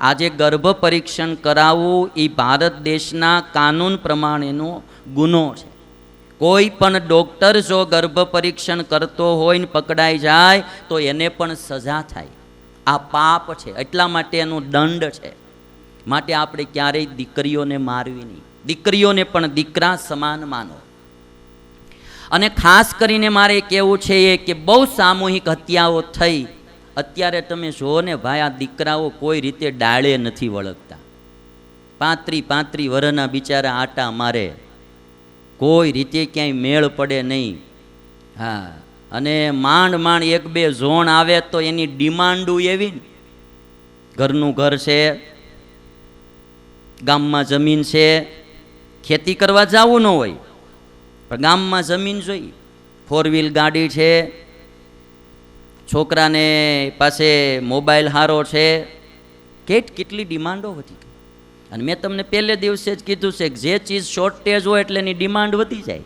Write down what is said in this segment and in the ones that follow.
આજે ગર્ભ પરીક્ષણ કરાવવું એ ભારત દેશના કાનૂન પ્રમાણેનો ગુનો છે. કોઈ પણ ડૉક્ટર જો ગર્ભ પરીક્ષણ કરતો હોય ને પકડાઈ જાય, તો એને પણ સજા થાય. આ પાપ છે, એટલા માટે એનું દંડ છે. માટે આપણે ક્યારેય દીકરીઓને મારવી નહીં. દીકરીઓને પણ દીકરા સમાન માનો. અને ખાસ કરીને મારે કહેવું છે એ કે બહુ સામૂહિક હત્યાઓ થઈ અત્યારે તમે જુઓ ને ભાઈ, આ દીકરાઓ કોઈ રીતે ડાળે નથી વળગતા. પાંત્રી પાંત્રી વરના બિચારા આટા મારે. કોઈ રીતે ક્યાંય મેળ પડે નહીં. હા, અને માંડ માંડ એક બે ઝોણ આવે તો એની ડિમાન્ડો એવી ને. ઘરનું ઘર છે, ગામમાં જમીન છે, ખેતી કરવા જવું ન હોય. પણ ગામમાં જમીન જોઈ. ફોર વ્હીલ ગાડી છે છોકરાને પાસે મોબાઈલ હારો છે? કેટ કેટલી ડિમાન્ડો વધી અને મેં તમને પહેલે દિવસે જ કીધું છે કે જે ચીજ શોર્ટેજ હોય એટલે એની ડિમાન્ડ વધી જાય.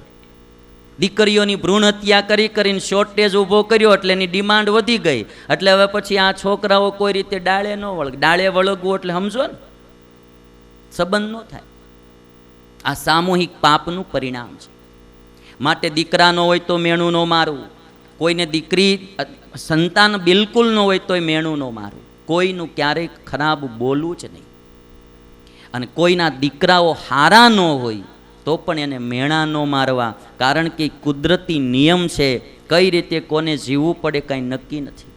દીકરીઓની ભ્રૂણ હત્યા કરી કરીને શોર્ટેજ ઊભો કર્યો એટલે એની ડિમાન્ડ વધી ગઈ. એટલે હવે પછી આ છોકરાઓ કોઈ રીતે ડાળે ન વળગ, ડાળે વળગવું એટલે સમજો ને. સંબંધ ન થાય. આ સામૂહિક પાપનું પરિણામ છે. માટે દીકરા ન હોય તો મેણું ન મારવું. કોઈને દીકરી, સંતાન બિલકુલ ન હોય તોય મેણું ન મારવું કોઈનું ક્યારેય ખરાબ બોલવું જ નહીં. અને કોઈના દીકરાઓ હારા ન હોય તો પણ એને મેણા ન મારવા. કારણ કે કુદરતી નિયમ છે, કઈ રીતે કોને જીવવું પડે કાંઈ નક્કી નથી.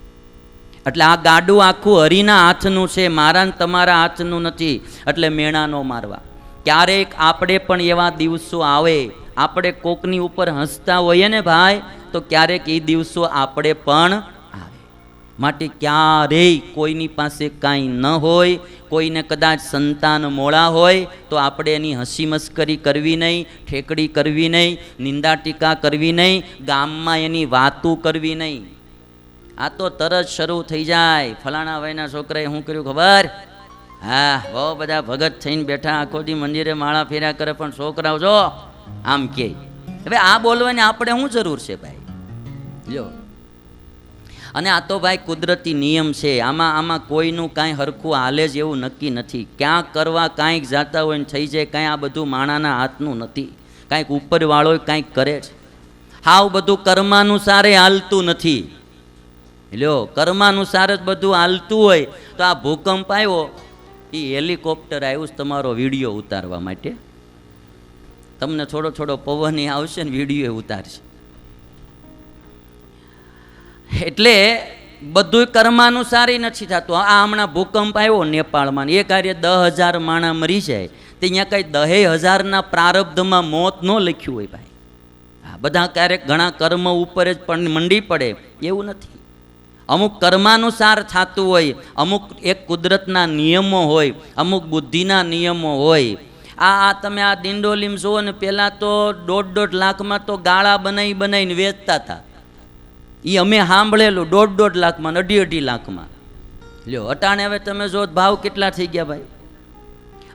એટલે આ ગાડું આખું હરિના હાથનું છે મારા તમારા હાથનું નથી, એટલે મેણા ન મારવા. ક્યારેક આપણે પણ એવા દિવસો આવે, આપણે કોકની ઉપર હસતા હોઈએ ને ભાઈ તો ક્યારેક એ દિવસો આપણે પણ આવે. માટે ક્યારેય કોઈની પાસે કાંઈ ન હોય, કોઈને કદાચ સંતાન મોળા હોય, તો આપણે એની હસી મસ્કરી કરવી નહીં, ઠેકડી કરવી નહીં, નિંદા ટીકા કરવી નહીં, ગામમાં એની વાતું કરવી નહીં. આ તો તરત શરૂ થઈ જાય. ફલાણા ભાઈના છોકરાએ શું કર્યું ખબર? હા, બહુ બધા ભગત થઈને બેઠા આખો દી મંદિરે માળા ફેર્યા કરે પણ છોકરાઓ જો, આમ કે. હવે આ બોલવાની આપણે શું જરૂર છે ભાઈ? લ્યો. અને આ તો ભાઈ કુદરતી નિયમ છે. આમાં આમાં કોઈનું કાંઈ હરખું હાલે જ એવું નક્કી નથી. ક્યાં કરવા કાંઈક જાતા હોય ને થઈ જાય, કાંઈ આ બધું માણાના હાથનું નથી. કાંઈક ઉપરવાળો કાંઈક કરે છે. હાવ બધું કર્માનુસારે હાલતું નથી. લ્યો, કર્માનુસાર જ બધું હાલતું હોય તો આ ભૂકંપ આવ્યો એ હેલિકોપ્ટર આવ્યું તમારો વીડિયો ઉતારવા માટે. તમને થોડો થોડો પવન એ આવશે ને વીડિયો ઉતારશે. એટલે બધું કર્માનુસારી નથી થતું. આ હમણાં ભૂકંપ આવ્યો નેપાળમાં. એ કાર્ય દસ હજાર માણા મરી જાય. તે અહીંયા કંઈ દહે હજારના પ્રારબ્ધમાં મોત ન લખ્યું હોય ભાઈ. આ બધા ક્યારેક ઘણા કર્મ ઉપર જ પણ મંડી પડે. એવું નથી. અમુક કર્માનુસાર થતું હોય, અમુક એક કુદરતના નિયમો હોય, અમુક બુદ્ધિના નિયમો હોય આ આ તમે આ દિંડોલીમ જુઓ ને પહેલાં તો દોઢ દોઢ લાખમાં તો ગાળા બનાવી બનાવીને વેચતા હતા. એ અમે સાંભળેલું દોઢ દોઢ લાખમાં ને અઢી અઢી લાખમાં. લ્યો, અટાણે હવે તમે જો ભાવ કેટલા થઈ ગયા ભાઈ?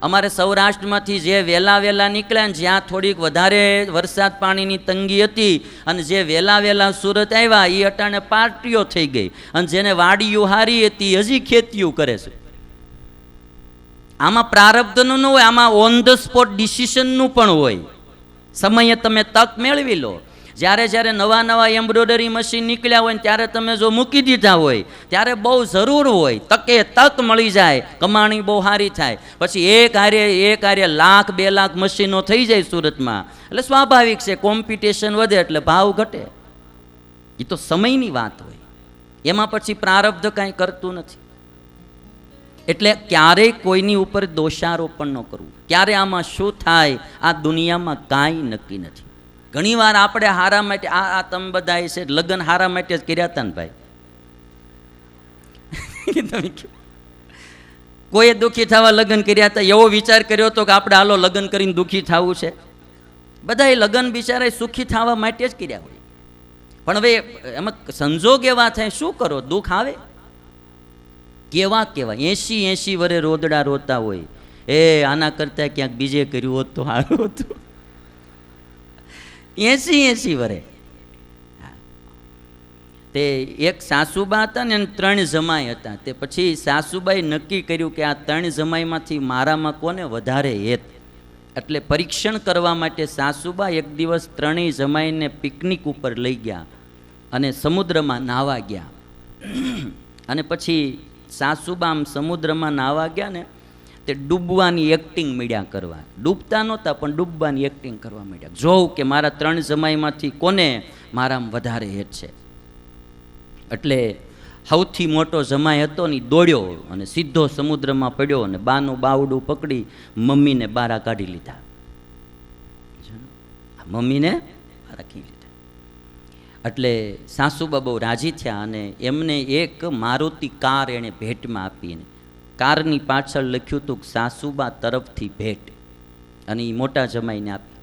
અમારે સૌરાષ્ટ્રમાંથી જે વહેલા વહેલા નીકળ્યા ને જ્યાં થોડીક વધારે વરસાદ પાણીની તંગી હતી અને જે વહેલા વહેલા સુરત આવ્યા એ અટાણે પાર્ટીઓ થઈ ગઈ. અને જેને વાડીઓ હારી હતી, હજી ખેતીઓ કરે છે. આમાં પ્રારબ્ધનું ન હોય, આમાં ઓન ધ સ્પોટ ડિસિશનનું પણ હોય. સમયે તમે તક મેળવી લો. જ્યારે જ્યારે નવા નવા એમ્બ્રોઇડરી મશીન નીકળ્યા હોય ત્યારે તમે જો મૂકી દીધા હોય, ત્યારે બહુ જરૂર હોય, તકે તક મળી જાય, કમાણી બહુ સારી થાય. પછી એક કાર્ય એક કાર્ય લાખ, બે લાખ મશીનો થઈ જાય સુરતમાં. એટલે સ્વાભાવિક છે કોમ્પિટિશન વધે એટલે ભાવ ઘટે. એ તો સમયની વાત હોય. એમાં પછી પ્રારબ્ધ કાંઈ કરતું નથી. એટલે ક્યારેય કોઈની ઉપર દોષારોપણ ન કરવું. ક્યારે આમાં શું થાય, આ દુનિયામાં કાંઈ નક્કી નથી. ઘણીવાર આપણે હારા માટે, આ આ તમે બધા છે, લગ્ન હારા માટે જ કર્યા હતા ને ભાઈ. તમે. કોઈએ દુઃખી થવા લગ્ન કર્યા હતા એવો વિચાર કર્યો હતો કે આપણે હાલો લગ્ન કરીને દુઃખી થવું છે. બધાએ લગ્ન બિચારા સુખી થવા માટે જ કર્યા હોય. પણ હવે એમાં સંજોગ એવા થાય, શું કરો? દુઃખ આવે? કેવા કેવા? એંશી એંશી વરે રોદડા રોતા હોય. એ આના કરતાં ક્યાંક બીજે કર્યું હોત તો સારું હતું. એંશી એંશી વરે. તે એક સાસુબા હતા ને ત્રણ જમાઈ હતા. તે પછી સાસુબાઈ નક્કી કર્યું કે આ ત્રણ જમાઈમાંથી મારામાં કોને વધારે હેત? એટલે પરીક્ષણ કરવા માટે સાસુબા એક દિવસ ત્રણેય જમાઈને પિકનિક ઉપર લઈ ગયા અને સમુદ્રમાં નાહવા ગયા. અને પછી સાસુબા આમ સમુદ્રમાં નાહવા ગયા ને, તે ડૂબવાની એક્ટિંગ મીડ્યા કરવા. ડૂબતા નહોતા, પણ ડૂબવાની એક્ટિંગ કરવા મીડ્યા જોઉં કે મારા ત્રણ જમાઈમાંથી કોને મારામાં વધારે હેત છે. એટલે સૌથી મોટો જમાઈ હતો ને દોડ્યો અને સીધો સમુદ્રમાં પડ્યો અને બાનું બાવડું પકડી મમ્મીને બારા કાઢી લીધા. મમ્મીને બારા કાઢી લીધા એટલે સાસુબા બહુ રાજી થયા અને એમને એક મારુતિ કાર એણે ભેટમાં આપીને કારની પાછળ લખ્યું હતું કે સાસુબા તરફથી ભેટ અને એ મોટા જમાઈને આપી.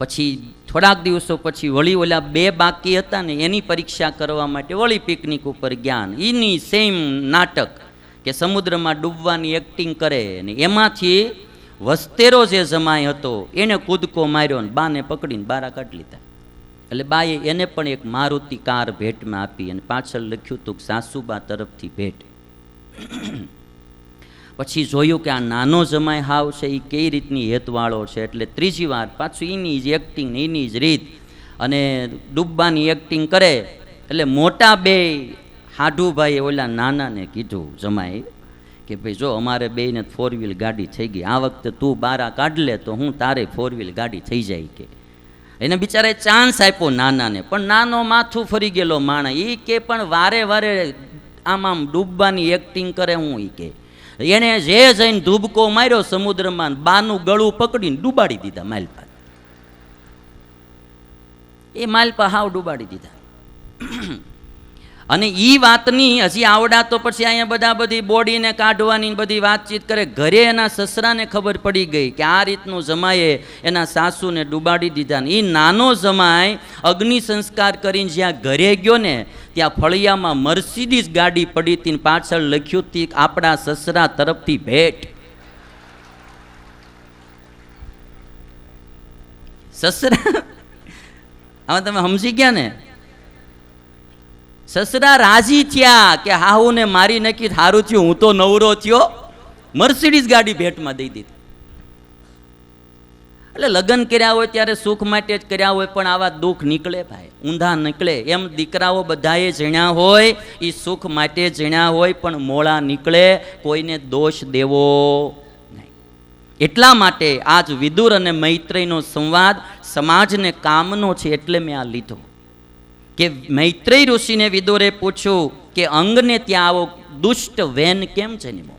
પછી થોડાક દિવસો પછી વળી ઓલા બે બાકી હતા ને એની પરીક્ષા કરવા માટે વળી પિકનિક ઉપર ગયા એની સેમ નાટક કે સમુદ્રમાં ડૂબવાની એક્ટિંગ કરે ને એમાંથી વસ્તેરો જે જમાય હતો એને કૂદકો માર્યો ને બાને પકડીને બારા કાઢી લીધા. એટલે બાએ એને પણ એક મારુતિ કાર ભેટમાં આપી અને પાછળ લખ્યું હતું કે સાસુબા તરફથી ભેટ. પછી જોયું કે આ નાનો જમાય હાવ છે એ કઈ રીતની હેતવાળો છે? એટલે ત્રીજી વાર પાછું એની જ એક્ટિંગ એની જ રીત અને ડૂબવાની એક્ટિંગ કરે. એટલે મોટા બે હાઢુભાઈએ ઓલા નાનાને કીધું જમાય કે ભાઈ જો અમારે બેને ફોર વ્હીલ ગાડી થઈ ગઈ. આ વખતે તું બારા કાઢ લે તો હું તારે ફોર વ્હીલ ગાડી થઈ જાય કે. એને બિચારે ચાન્સ આપ્યો નાનાને. પણ નાનો માથું ફરી ગયેલો માણસ. એ કે પણ વારે વારે આમ આમ ડૂબવાની એક્ટિંગ કરે હું એ કે. એણે જે જઈને ધૂબકો માર્યો સમુદ્રમાં, બાનું ગળું પકડીને ડૂબાડી દીધા માલપા. એ માલપા હાવ ડૂબાડી દીધા. અને એ વાતની હજી આવડા તો પછી અહીંયા બધા બધી બોડીને કાઢવાની બધી વાતચીત કરે. ઘરે એના સસરાને ખબર પડી ગઈ કે આ રીતનું જમાએ એના સાસુને ડૂબાડી દીધા ને. એ નાનો જમાય અગ્નિ સંસ્કાર કરીને જ્યાં ઘરે ગયો ને, ત્યાં ફળિયામાં મર્સિડીઝ ગાડી પડી હતી પાછળ લખ્યું હતી આપણા સસરા તરફથી ભેટ. સસરા? હવે તમે સમજી ગયા ને? સસરા રાજી થયા કે હાહુને મારી નક્કી સારું થયું. હું તો નવરો થયો. મર્સિડીઝ ગાડી ભેટમાં દઈ દીધી. એટલે લગ્ન કર્યા હોય ત્યારે સુખ માટે જ કર્યા હોય, પણ આવા દુઃખ નીકળે ભાઈ. ઊંધા નીકળે. એમ દીકરાઓ બધાએ જીણ્યા હોય એ સુખ માટે જીણ્યા હોય, પણ મોળા નીકળે, કોઈને દોષ દેવો નહીં. એટલા માટે આજ વિદુર અને મૈત્રીનો સંવાદ સમાજને કામનો છે એટલે મેં આ લીધો. કે મૈત્રેય ઋષિને વિદુરે પૂછ્યું કે અંગને ત્યાં આવો દુષ્ટ વેન કેમ જન્મો